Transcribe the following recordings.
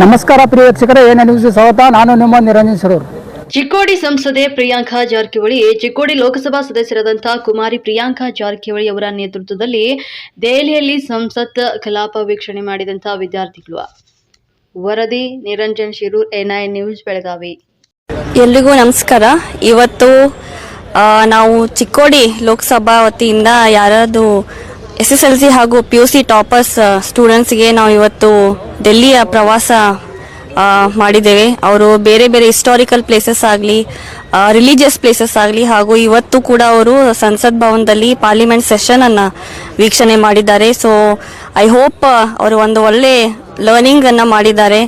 ನಮಸ್ಕಾರ ಪ್ರಿಯ ವೀಕ್ಷಕರೇ ಏನೇ ನ್ಯೂಸ್ ಸ್ವಾಗತ. ನಾನು ನಿಮ್ಮ ನಿರಂಜನ್ ಸರೂರ್ ಚಿಕ್ಕೋಡಿ ಸಂಸದೆ ಪ್ರಿಯಾಂಕಾ ಜಾರಕಿಹೊಳಿ ಚಿಕ್ಕೋಡಿ ಲೋಕಸಭಾ ಸದಸ್ಯರಾದಂತಹ ಕುಮಾರಿ ಪ್ರಿಯಾಂಕಾ ಜಾರಕಿಹೊಳಿ ಅವರ ನೇತೃತ್ವದಲ್ಲಿ ದೆಹಲಿಯಲ್ಲಿ ಸಂಸತ್ ಕಲಾಪ ವೀಕ್ಷಣೆ ಮಾಡಿದಂತಹ ವಿದ್ಯಾರ್ಥಿಗಳು. ವರದಿ ನಿರಂಜನ್ ಶಿರೂರ್ ಎನ್ಐ ನ್ಯೂಸ್ ಬೆಳಗಾವಿ. ಎಲ್ರಿಗೂ ನಮಸ್ಕಾರ. ಇವತ್ತು ನಾವು ಚಿಕ್ಕೋಡಿ ಲೋಕಸಭಾ ವತಿಯಿಂದ ಯಾರಾದ್ರು ಎಸ್ ಎಸ್ ಎಲ್ ಸಿ ಹಾಗೂ ಪಿ ಯು ಸಿ ಟಾಪರ್ಸ್ ಸ್ಟೂಡೆಂಟ್ಸ್ಗೆ ನಾವು ಇವತ್ತು ಡೆಲ್ಲಿಯ ಪ್ರವಾಸ ಮಾಡಿದ್ದೇವೆ. ಅವರು ಬೇರೆ ಬೇರೆ ಹಿಸ್ಟಾರಿಕಲ್ ಪ್ಲೇಸಸ್ ಆಗಲಿ ರಿಲಿಜಿಯಸ್ ಪ್ಲೇಸಸ್ ಆಗಲಿ ಹಾಗೂ ಇವತ್ತು ಕೂಡ ಅವರು ಸಂಸತ್ ಭವನದಲ್ಲಿ ಪಾರ್ಲಿಮೆಂಟ್ ಸೆಷನನ್ನು ವೀಕ್ಷಣೆ ಮಾಡಿದ್ದಾರೆ. ಸೊ ಐ ಹೋಪ್ ಅವರು ಒಂದು ಒಳ್ಳೆ ಲರ್ನಿಂಗ್ ಅನ್ನ ಮಾಡಿದ್ದಾರೆ.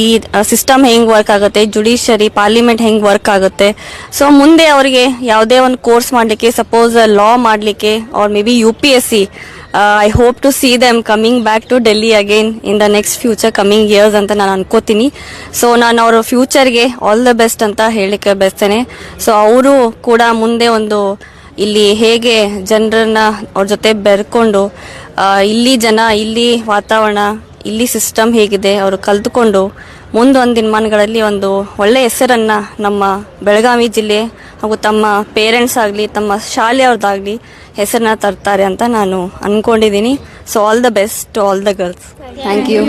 ಈ ಸಿಸ್ಟಮ್ ಹೆಂಗೆ ವರ್ಕ್ ಆಗುತ್ತೆ ಜುಡಿಷರಿ ಪಾರ್ಲಿಮೆಂಟ್ ಹೆಂಗೆ ವರ್ಕ್ ಆಗುತ್ತೆ. ಸೊ ಮುಂದೆ ಅವರಿಗೆ ಯಾವುದೇ ಒಂದು ಕೋರ್ಸ್ ಮಾಡಲಿಕ್ಕೆ ಸಪೋಸ್ ಲಾ ಮಾಡಲಿಕ್ಕೆ or maybe U P S C I hope to see them coming back to Delhi again in the next future coming years ಅಂತ ನಾನು ಅನ್ಕೋತೀನಿ. ಸೊ ನಾನು ಅವರ ಫ್ಯೂಚರ್ಗೆ ಆಲ್ ದ ಬೆಸ್ಟ್ ಅಂತ ಹೇಳಲಿಕ್ಕೆ ಬಯಸ್ತೇನೆ. ಸೊ ಅವರು ಕೂಡ ಮುಂದೆ ಒಂದು, ಇಲ್ಲಿ ಹೇಗೆ ಜನರನ್ನ ಅವ್ರ ಜೊತೆ ಬೆರ್ಕೊಂಡು ಇಲ್ಲಿ ಜನ, ಇಲ್ಲಿ ವಾತಾವರಣ ಇಲ್ಲಿ ಸಿಸ್ಟಮ್ ಹೇಗಿದೆ, ಅವರು ಕಲ್ತುಕೊಂಡು ಮುಂದೊಂದು ದಿನಮಾನಗಳಲ್ಲಿ ಒಂದು ಒಳ್ಳೆಯ ಹೆಸರನ್ನು ನಮ್ಮ ಬೆಳಗಾವಿ ಜಿಲ್ಲೆ ಹಾಗೂ ತಮ್ಮ ಪೇರೆಂಟ್ಸ್ ಆಗಲಿ, ತಮ್ಮ ಶಾಲೆಯವ್ರದ್ದಾಗಲಿ ಹೆಸರನ್ನ ತರ್ತಾರೆ ಅಂತ ನಾನು ಅಂದ್ಕೊಂಡಿದ್ದೀನಿ so all the best to all the girls thank you